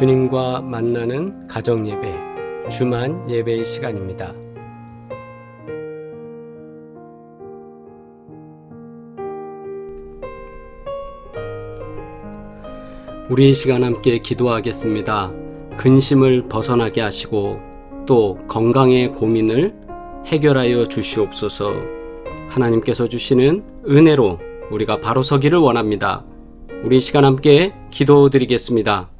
주님과 만나는 가정 예배, 주만 예배의 시간입니다. 우리 이 시간 함께 기도하겠습니다. 근심을 벗어나게 하시고 또 건강의 고민을 해결하여 주시옵소서. 하나님께서 주시는 은혜로 우리가 바로 서기를 원합니다. 우리 이 시간 함께 기도드리겠습니다.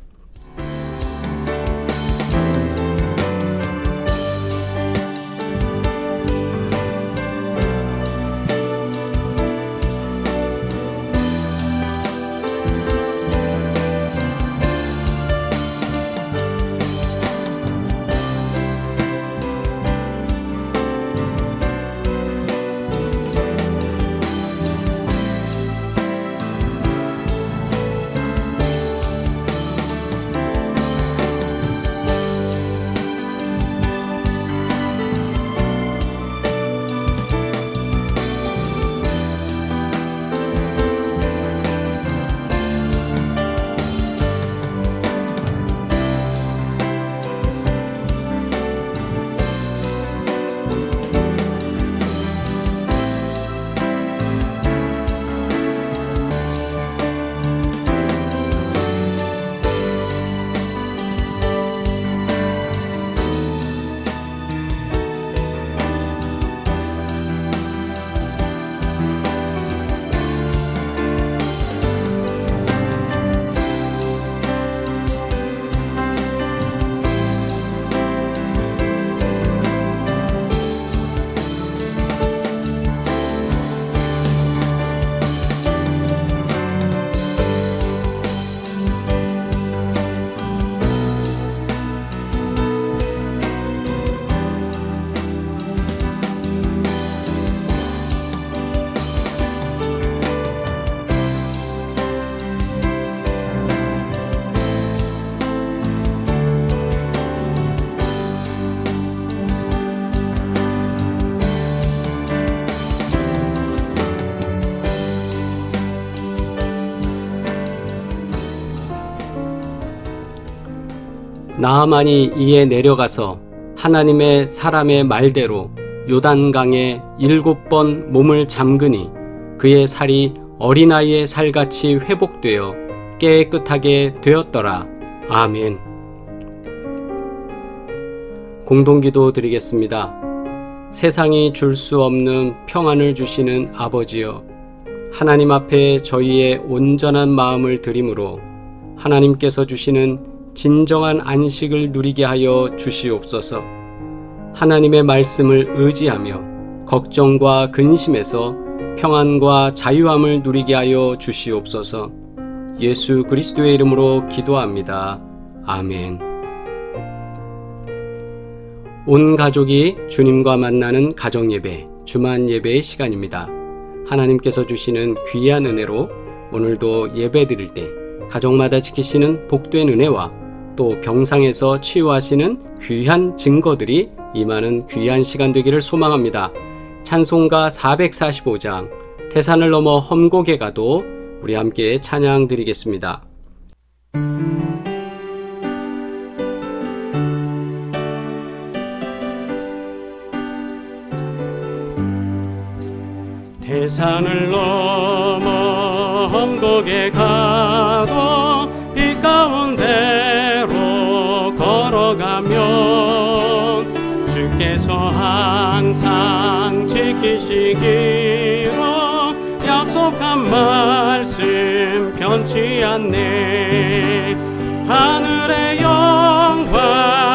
나아만이 이에 내려가서 하나님의 사람의 말대로 요단강에 일곱 번 몸을 잠그니 그의 살이 어린아이의 살같이 회복되어 깨끗하게 되었더라. 아멘. 공동기도 드리겠습니다. 세상이 줄 수 없는 평안을 주시는 아버지여, 하나님 앞에 저희의 온전한 마음을 드림으로 하나님께서 주시는 진정한 안식을 누리게 하여 주시옵소서. 하나님의 말씀을 의지하며 걱정과 근심에서 평안과 자유함을 누리게 하여 주시옵소서. 예수 그리스도의 이름으로 기도합니다. 아멘. 온 가족이 주님과 만나는 가정 예배, 주만 예배의 시간입니다. 하나님께서 주시는 귀한 은혜로 오늘도 예배 드릴 때 가정마다 지키시는 복된 은혜와 또 병상에서 치유하시는 귀한 증거들이 임하는 귀한 시간 되기를 소망합니다. 찬송가 445장 태산을 넘어 험곡에 가도 우리 함께 찬양 드리겠습니다. 태산을 넘어 험곡에 가 주께서 항상 지키시기로 약속한 말씀 변치 않네. 하늘의 영광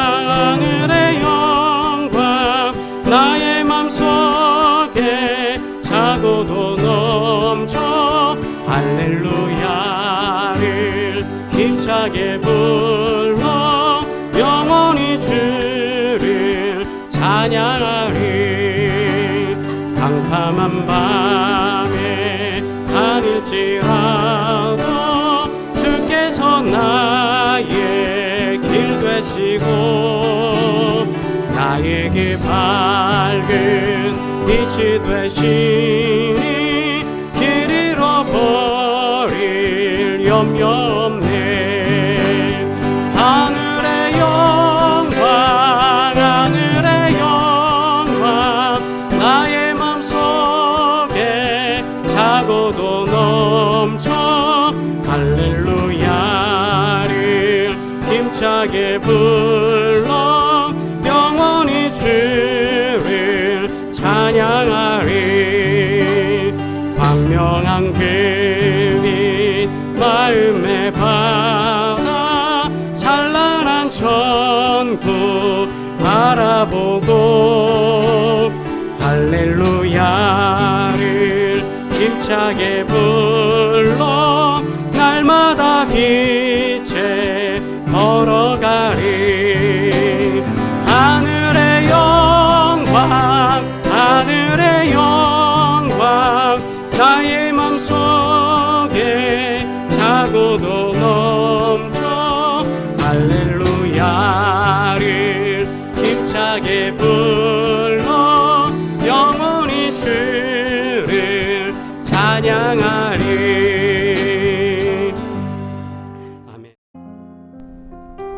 나에게 밝은 빛이 되시니 길 잃어버릴 염려 없네. 하늘의 영광 하늘의 영광 나의 맘속에 자고도 넘쳐 할렐루야를 힘차게 부르 힘차게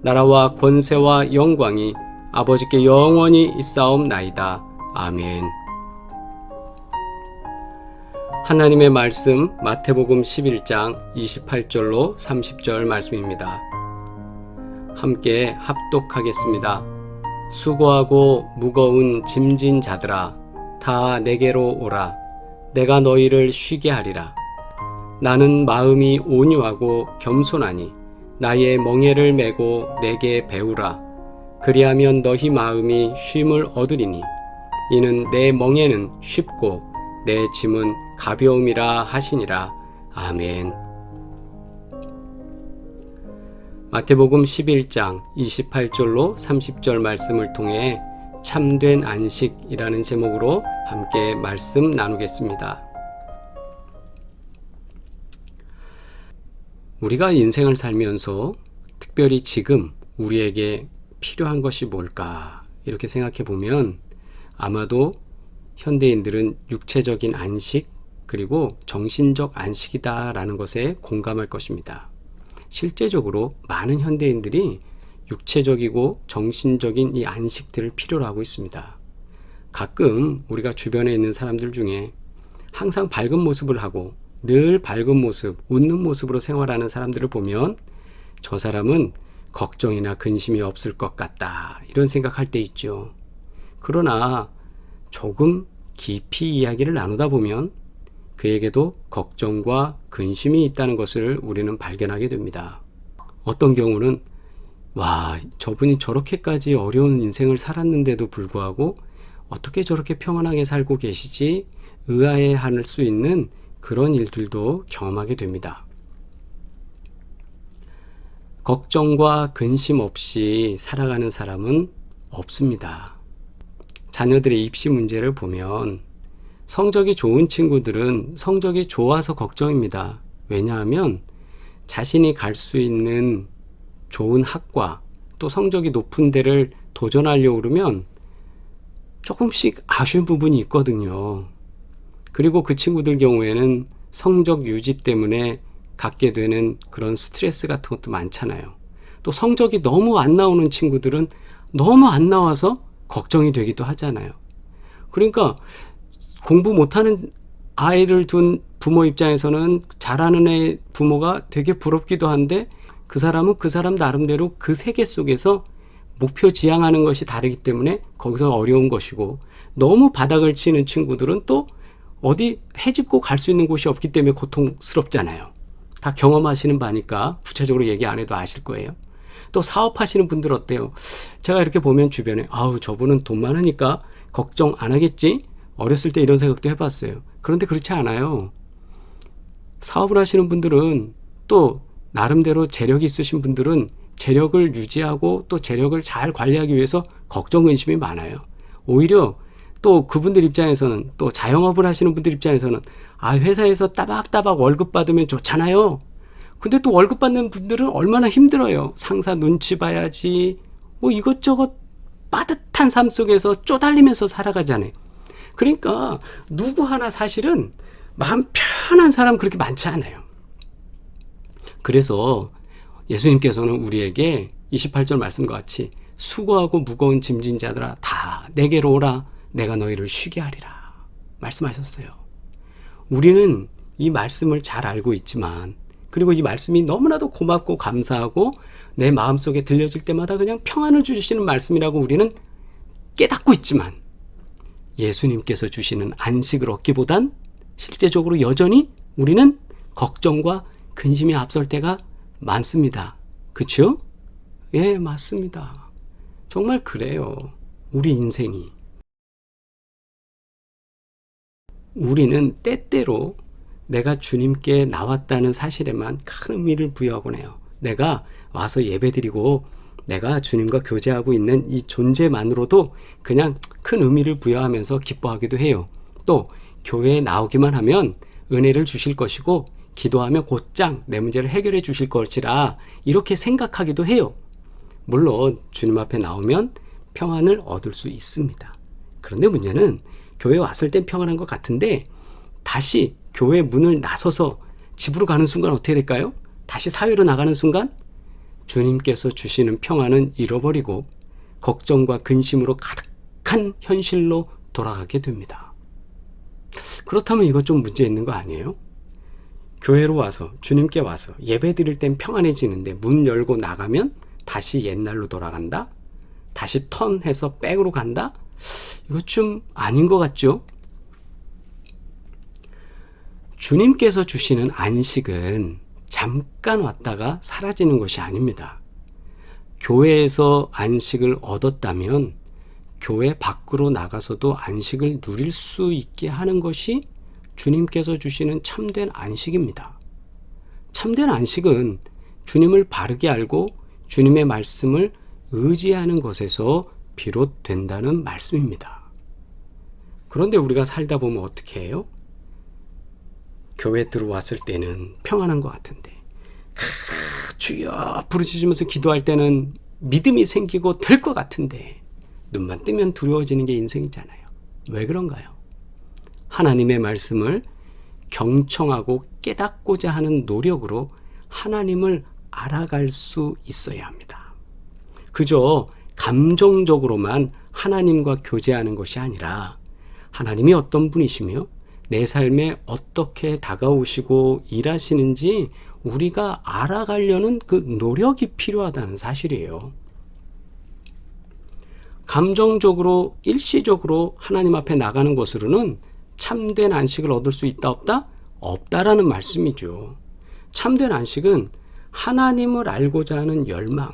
나라와 권세와 영광이 아버지께 영원히 있사옵나이다. 아멘. 하나님의 말씀 마태복음 11장 28절로 30절 말씀입니다. 함께 합독하겠습니다. 수고하고 무거운 짐진 자들아 다 내게로 오라 내가 너희를 쉬게 하리라 나는 마음이 온유하고 겸손하니 나의 멍에를 메고 내게 배우라 그리하면 너희 마음이 쉼을 얻으리니 이는 내 멍에는 쉽고 내 짐은 가벼움이라 하시니라 아멘. 마태복음 11장 28절로 30절 말씀을 통해 참된 안식이라는 제목으로 함께 말씀 나누겠습니다. 우리가 인생을 살면서 특별히 지금 우리에게 필요한 것이 뭘까 이렇게 생각해 보면 아마도 현대인들은 육체적인 안식 그리고 정신적 안식이다라는 것에 공감할 것입니다. 실제적으로 많은 현대인들이 육체적이고 정신적인 이 안식들을 필요로 하고 있습니다. 가끔 우리가 주변에 있는 사람들 중에 항상 밝은 모습을 하고 늘 밝은 모습, 웃는 모습으로 생활하는 사람들을 보면 저 사람은 걱정이나 근심이 없을 것 같다. 이런 생각할 때 있죠. 그러나 조금 깊이 이야기를 나누다 보면 그에게도 걱정과 근심이 있다는 것을 우리는 발견하게 됩니다. 어떤 경우는 와, 저분이 저렇게까지 어려운 인생을 살았는데도 불구하고 어떻게 저렇게 평안하게 살고 계시지? 의아해 할 수 있는 그런 일들도 경험하게 됩니다. 걱정과 근심 없이 살아가는 사람은 없습니다. 자녀들의 입시 문제를 보면 성적이 좋은 친구들은 성적이 좋아서 걱정입니다. 왜냐하면 자신이 갈 수 있는 좋은 학과 또 성적이 높은 데를 도전하려고 그러면 조금씩 아쉬운 부분이 있거든요. 그리고 그 친구들 경우에는 성적 유지 때문에 갖게 되는 그런 스트레스 같은 것도 많잖아요. 또 성적이 너무 안 나오는 친구들은 너무 안 나와서 걱정이 되기도 하잖아요. 그러니까 공부 못하는 아이를 둔 부모 입장에서는 잘하는 애 부모가 되게 부럽기도 한데 그 사람은 그 사람 나름대로 그 세계 속에서 목표 지향하는 것이 다르기 때문에 거기서 어려운 것이고 너무 바닥을 치는 친구들은 또 어디 해집고 갈 수 있는 곳이 없기 때문에 고통스럽잖아요. 다 경험하시는 바니까 구체적으로 얘기 안 해도 아실 거예요. 또 사업하시는 분들 어때요? 제가 이렇게 보면 주변에 아우 저분은 돈 많으니까 걱정 안 하겠지? 어렸을 때 이런 생각도 해봤어요. 그런데 그렇지 않아요. 사업을 하시는 분들은 또 나름대로 재력이 있으신 분들은 재력을 유지하고 또 재력을 잘 관리하기 위해서 걱정 근심이 많아요. 오히려 또 그분들 입장에서는 또 자영업을 하시는 분들 입장에서는 아 회사에서 따박따박 월급 받으면 좋잖아요. 근데 또 월급 받는 분들은 얼마나 힘들어요. 상사 눈치 봐야지 뭐 이것저것 빠듯한 삶 속에서 쪼달리면서 살아가잖아요. 그러니까 누구 하나 사실은 마음 편한 사람 그렇게 많지 않아요. 그래서 예수님께서는 우리에게 28절 말씀과 같이 수고하고 무거운 짐진 자들아 다 내게로 오라 내가 너희를 쉬게 하리라 말씀하셨어요. 우리는 이 말씀을 잘 알고 있지만 그리고 이 말씀이 너무나도 고맙고 감사하고 내 마음속에 들려질 때마다 그냥 평안을 주시는 말씀이라고 우리는 깨닫고 있지만 예수님께서 주시는 안식을 얻기보단 실제적으로 여전히 우리는 걱정과 근심이 앞설 때가 많습니다. 그쵸? 예, 맞습니다. 정말 그래요. 우리 인생이. 우리는 때때로 내가 주님께 나왔다는 사실에만 큰 의미를 부여하곤 해요. 내가 와서 예배드리고 내가 주님과 교제하고 있는 이 존재만으로도 그냥 큰 의미를 부여하면서 기뻐하기도 해요. 또 교회에 나오기만 하면 은혜를 주실 것이고 기도하며 곧장 내 문제를 해결해 주실 것이라 이렇게 생각하기도 해요. 물론 주님 앞에 나오면 평안을 얻을 수 있습니다. 그런데 문제는 교회 왔을 땐 평안한 것 같은데 다시 교회 문을 나서서 집으로 가는 순간 어떻게 될까요? 다시 사회로 나가는 순간 주님께서 주시는 평안은 잃어버리고 걱정과 근심으로 가득한 현실로 돌아가게 됩니다. 그렇다면 이거 좀 문제 있는 거 아니에요? 교회로 와서 주님께 와서 예배 드릴 땐 평안해지는데 문 열고 나가면 다시 옛날로 돌아간다? 다시 턴해서 백으로 간다? 이거 좀 아닌 것 같죠? 주님께서 주시는 안식은 잠깐 왔다가 사라지는 것이 아닙니다. 교회에서 안식을 얻었다면 교회 밖으로 나가서도 안식을 누릴 수 있게 하는 것이 주님께서 주시는 참된 안식입니다. 참된 안식은 주님을 바르게 알고 주님의 말씀을 의지하는 것에서 비롯된다는 말씀입니다. 그런데 우리가 살다 보면 어떻게 해요? 교회 들어왔을 때는 평안한 것 같은데 크, 주여 부르짖으면서 기도할 때는 믿음이 생기고 될 것 같은데 눈만 뜨면 두려워지는 게 인생이잖아요. 왜 그런가요? 하나님의 말씀을 경청하고 깨닫고자 하는 노력으로 하나님을 알아갈 수 있어야 합니다. 그저 감정적으로만 하나님과 교제하는 것이 아니라 하나님이 어떤 분이시며 내 삶에 어떻게 다가오시고 일하시는지 우리가 알아가려는 그 노력이 필요하다는 사실이에요. 감정적으로 일시적으로 하나님 앞에 나가는 것으로는 참된 안식을 얻을 수 있다 없다? 없다라는 말씀이죠. 참된 안식은 하나님을 알고자 하는 열망,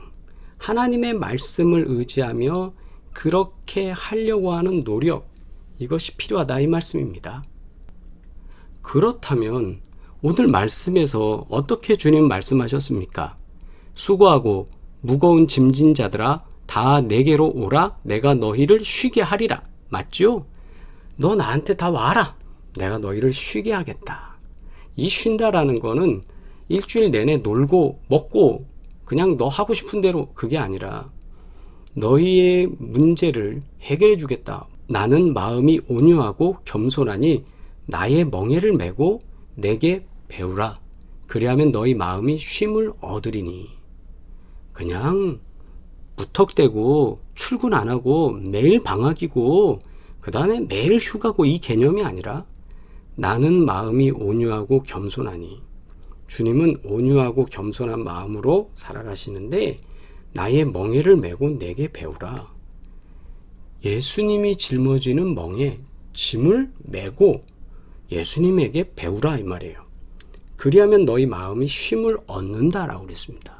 하나님의 말씀을 의지하며 그렇게 하려고 하는 노력, 이것이 필요하다 이 말씀입니다. 그렇다면 오늘 말씀에서 어떻게 주님 말씀하셨습니까? 수고하고 무거운 짐진 자들아 다 내게로 오라 내가 너희를 쉬게 하리라. 맞죠? 너 나한테 다 와라. 내가 너희를 쉬게 하겠다. 이 쉰다라는 거는 일주일 내내 놀고 먹고 그냥 너 하고 싶은 대로 그게 아니라 너희의 문제를 해결해 주겠다. 나는 마음이 온유하고 겸손하니 나의 멍에를 메고 내게 배우라. 그리하면 너희 마음이 쉼을 얻으리니. 그냥 무턱대고 출근 안 하고 매일 방학이고 그 다음에 매일 휴가고 이 개념이 아니라 나는 마음이 온유하고 겸손하니 주님은 온유하고 겸손한 마음으로 살아가시는데 나의 멍에를 메고 내게 배우라. 예수님이 짊어지는 멍에 짐을 메고 예수님에게 배우라 이 말이에요. 그리하면 너희 마음이 쉼을 얻는다라고 그랬습니다.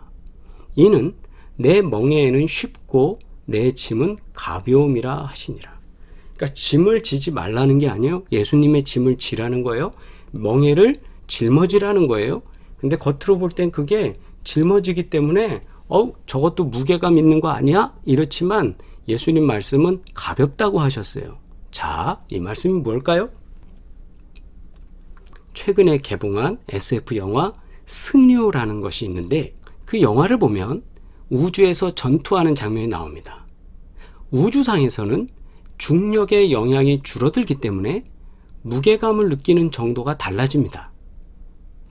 이는 내 멍에에는 쉽고 내 짐은 가벼움이라 하시니라. 그러니까 짐을 지지 말라는 게 아니에요. 예수님의 짐을 지라는 거예요. 멍에를 짊어지라는 거예요. 근데 겉으로 볼 땐 그게 짊어지기 때문에 어 저것도 무게감 있는 거 아니야? 이렇지만 예수님 말씀은 가볍다고 하셨어요. 자, 이 말씀이 뭘까요? 최근에 개봉한 SF 영화 승료라는 것이 있는데 그 영화를 보면 우주에서 전투하는 장면이 나옵니다. 우주상에서는 중력의 영향이 줄어들기 때문에 무게감을 느끼는 정도가 달라집니다.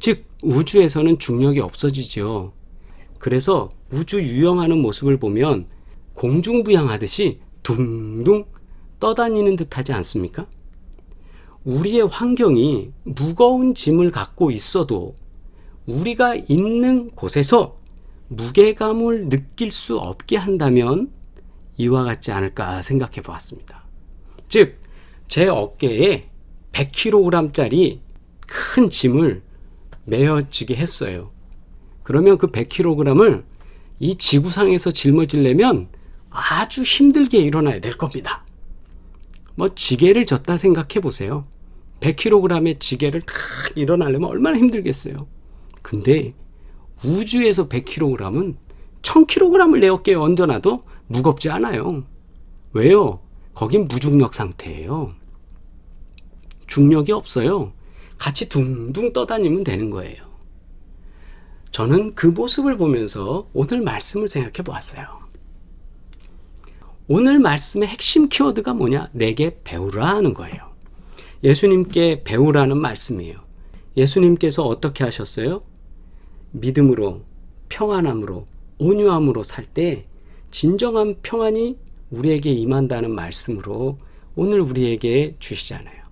즉, 우주에서는 중력이 없어지죠. 그래서 우주 유영하는 모습을 보면 공중부양하듯이 둥둥 떠다니는 듯 하지 않습니까? 우리의 환경이 무거운 짐을 갖고 있어도 우리가 있는 곳에서 무게감을 느낄 수 없게 한다면 이와 같지 않을까 생각해 보았습니다. 즉, 제 어깨에 100kg짜리 큰 짐을 메어지게 했어요. 그러면 그 100kg을 이 지구상에서 짊어지려면 아주 힘들게 일어나야 될 겁니다. 뭐 지게를 졌다 생각해 보세요. 100kg의 지게를 탁 일어나려면 얼마나 힘들겠어요. 근데 우주에서 100kg은 1000kg을 내 어깨에 얹어놔도 무겁지 않아요. 왜요? 거긴 무중력 상태예요. 중력이 없어요. 같이 둥둥 떠다니면 되는 거예요. 저는 그 모습을 보면서 오늘 말씀을 생각해 보았어요. 오늘 말씀의 핵심 키워드가 뭐냐? 내게 배우라 하는 거예요. 예수님께 배우라는 말씀이에요. 예수님께서 어떻게 하셨어요? 믿음으로, 평안함으로, 온유함으로 살 때 진정한 평안이 우리에게 임한다는 말씀으로 오늘 우리에게 주시잖아요.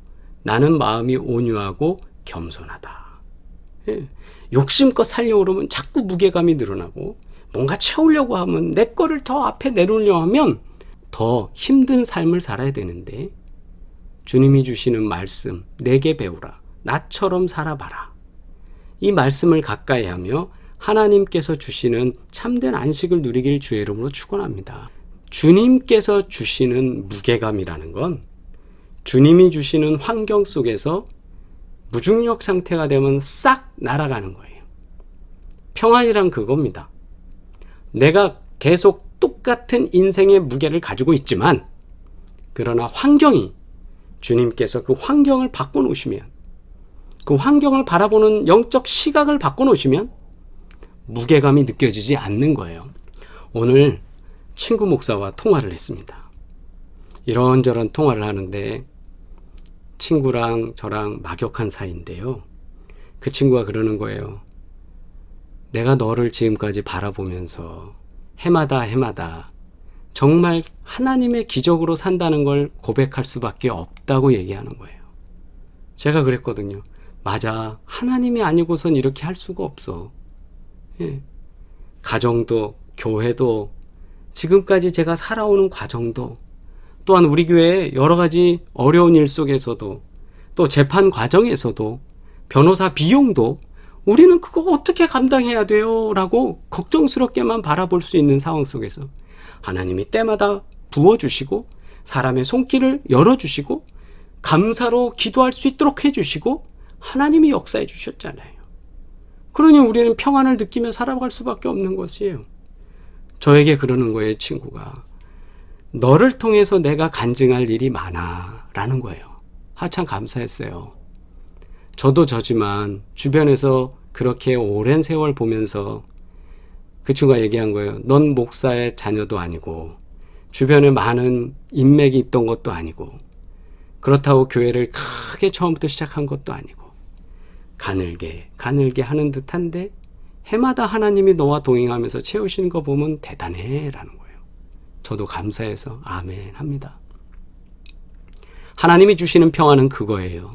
나는 마음이 온유하고 겸손하다. 예. 욕심껏 살려고 그러면 자꾸 무게감이 늘어나고 뭔가 채우려고 하면 내 거를 더 앞에 내놓으려 하면 더 힘든 삶을 살아야 되는데 주님이 주시는 말씀 내게 배우라 나처럼 살아봐라 이 말씀을 가까이 하며 하나님께서 주시는 참된 안식을 누리길 주의 이름으로 축원합니다. 주님께서 주시는 무게감이라는 건 주님이 주시는 환경 속에서 무중력 상태가 되면 싹 날아가는 거예요. 평안이란 그겁니다. 내가 계속 똑같은 인생의 무게를 가지고 있지만, 그러나 환경이 주님께서 그 환경을 바꿔 놓으시면, 그 환경을 바라보는 영적 시각을 바꿔 놓으시면, 무게감이 느껴지지 않는 거예요. 오늘 친구 목사와 통화를 했습니다. 이런저런 통화를 하는데, 친구랑 저랑 막역한 사이인데요. 그 친구가 그러는 거예요. 내가 너를 지금까지 바라보면서 해마다 해마다 정말 하나님의 기적으로 산다는 걸 고백할 수밖에 없다고 얘기하는 거예요. 제가 그랬거든요. 맞아. 하나님이 아니고선 이렇게 할 수가 없어. 예. 가정도, 교회도, 지금까지 제가 살아오는 과정도, 또한 우리 교회 여러 가지 어려운 일 속에서도 또 재판 과정에서도 변호사 비용도 우리는 그거 어떻게 감당해야 돼요? 라고 걱정스럽게만 바라볼 수 있는 상황 속에서 하나님이 때마다 부어주시고 사람의 손길을 열어주시고 감사로 기도할 수 있도록 해주시고 하나님이 역사해 주셨잖아요. 그러니 우리는 평안을 느끼며 살아갈 수밖에 없는 것이에요. 저에게 그러는 거예요, 친구가. 너를 통해서 내가 간증할 일이 많아. 라는 거예요. 하참 감사했어요. 저도 저지만 주변에서 그렇게 오랜 세월 보면서 그 친구가 얘기한 거예요. 넌 목사의 자녀도 아니고 주변에 많은 인맥이 있던 것도 아니고 그렇다고 교회를 크게 처음부터 시작한 것도 아니고 가늘게 가늘게 하는 듯한데 해마다 하나님이 너와 동행하면서 채우시는 거 보면 대단해라는 거예요. 저도 감사해서 아멘 합니다. 하나님이 주시는 평안은 그거예요.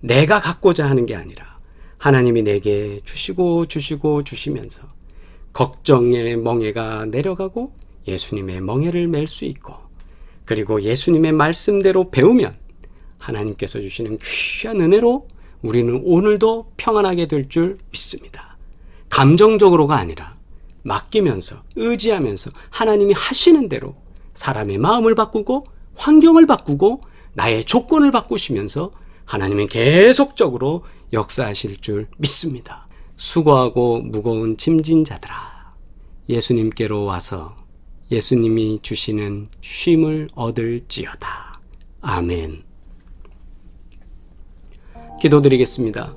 내가 갖고자 하는 게 아니라 하나님이 내게 주시고 주시고 주시면서 걱정의 멍해가 내려가고 예수님의 멍해를 맬 수 있고 그리고 예수님의 말씀대로 배우면 하나님께서 주시는 귀한 은혜로 우리는 오늘도 평안하게 될 줄 믿습니다. 감정적으로가 아니라 맡기면서 의지하면서 하나님이 하시는 대로 사람의 마음을 바꾸고 환경을 바꾸고 나의 조건을 바꾸시면서 하나님은 계속적으로 역사하실 줄 믿습니다. 수고하고 무거운 짐진 자들아 예수님께로 와서 예수님이 주시는 쉼을 얻을지어다. 아멘. 기도드리겠습니다.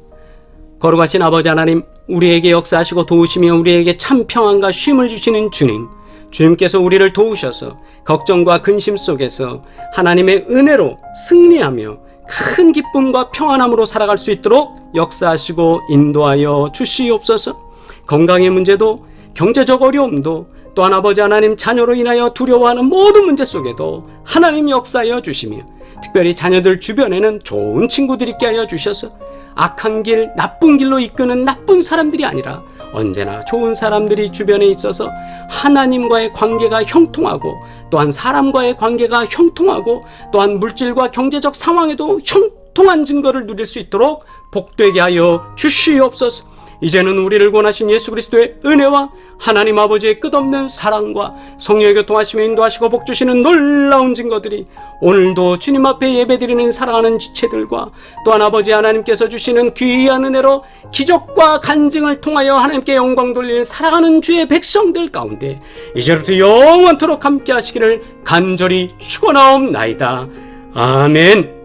거룩하신 아버지 하나님, 우리에게 역사하시고 도우시며 우리에게 참 평안과 쉼을 주시는 주님, 주님께서 우리를 도우셔서 걱정과 근심 속에서 하나님의 은혜로 승리하며 큰 기쁨과 평안함으로 살아갈 수 있도록 역사하시고 인도하여 주시옵소서. 건강의 문제도 경제적 어려움도 또한 아버지 하나님 자녀로 인하여 두려워하는 모든 문제 속에도 하나님 역사하여 주시며 특별히 자녀들 주변에는 좋은 친구들이 있게 하여 주셔서 악한 길, 나쁜 길로 이끄는 나쁜 사람들이 아니라 언제나 좋은 사람들이 주변에 있어서 하나님과의 관계가 형통하고 또한 사람과의 관계가 형통하고 또한 물질과 경제적 상황에도 형통한 증거를 누릴 수 있도록 복되게 하여 주시옵소서. 이제는 우리를 권하신 예수 그리스도의 은혜와 하나님 아버지의 끝없는 사랑과 성령의 교통하시며 인도하시고 복 주시는 놀라운 증거들이 오늘도 주님 앞에 예배드리는 사랑하는 지체들과 또한 아버지 하나님께서 주시는 귀한 은혜로 기적과 간증을 통하여 하나님께 영광 돌리는 사랑하는 주의 백성들 가운데 이제부터 영원토록 함께 하시기를 간절히 축원하옵나이다. 아멘.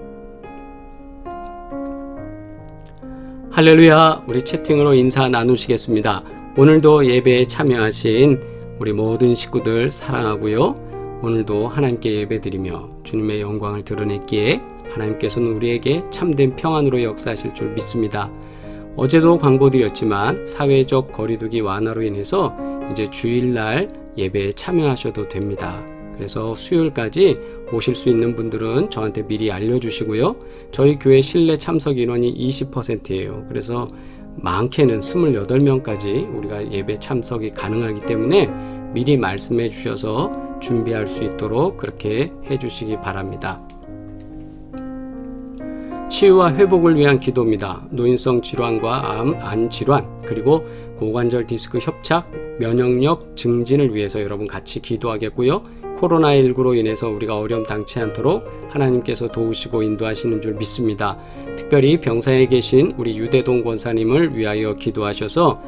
할렐루야 우리 채팅으로 인사 나누시겠습니다. 오늘도 예배에 참여하신 우리 모든 식구들 사랑하고요. 오늘도 하나님께 예배드리며 주님의 영광을 드러냈기에 하나님께서는 우리에게 참된 평안으로 역사하실 줄 믿습니다. 어제도 광고 드렸지만 사회적 거리두기 완화로 인해서 이제 주일날 예배에 참여하셔도 됩니다. 그래서 수요일까지 오실 수 있는 분들은 저한테 미리 알려주시고요. 저희 교회 실내 참석 인원이 20%예요. 그래서 많게는 28명까지 우리가 예배 참석이 가능하기 때문에 미리 말씀해 주셔서 준비할 수 있도록 그렇게 해 주시기 바랍니다. 치유와 회복을 위한 기도입니다. 노인성 질환과 암, 안 질환, 그리고 고관절 디스크 협착, 면역력 증진을 위해서 여러분 같이 기도하겠고요. 코로나19로 인해서 우리가 어려움 당치 않도록 하나님께서 도우시고 인도하시는 줄 믿습니다. 특별히 병사에 계신 우리 유대동 권사님을 위하여 기도하셔서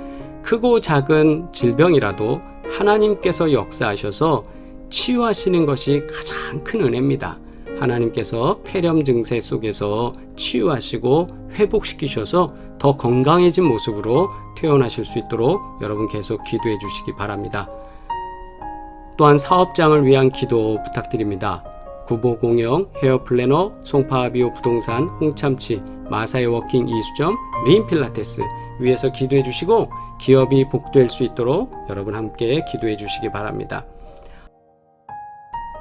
크고 작은 질병이라도 하나님께서 역사하셔서 치유하시는 것이 가장 큰 은혜입니다. 하나님께서 폐렴 증세 속에서 치유하시고 회복시키셔서 더 건강해진 모습으로 퇴원하실 수 있도록 여러분 계속 기도해 주시기 바랍니다. 또한 사업장을 위한 기도 부탁드립니다. 구보공영, 헤어플래너, 송파비오 부동산, 홍참치, 마사의 워킹 이수점, 림필라테스 위에서 기도해 주시고 기업이 복될 수 있도록 여러분 함께 기도해 주시기 바랍니다.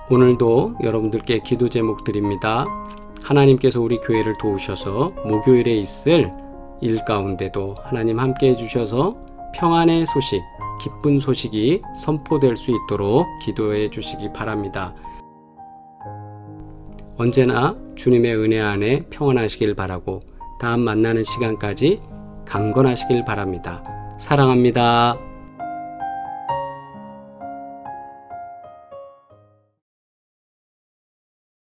오늘도 여러분들께 기도 제목 드립니다. 하나님께서 우리 교회를 도우셔서 목요일에 있을 일 가운데도 하나님 함께 해주셔서 평안의 소식, 기쁜 소식이 선포될 수 있도록 기도해 주시기 바랍니다. 언제나 주님의 은혜 안에 평안하시길 바라고 다음 만나는 시간까지 강건하시길 바랍니다. 사랑합니다.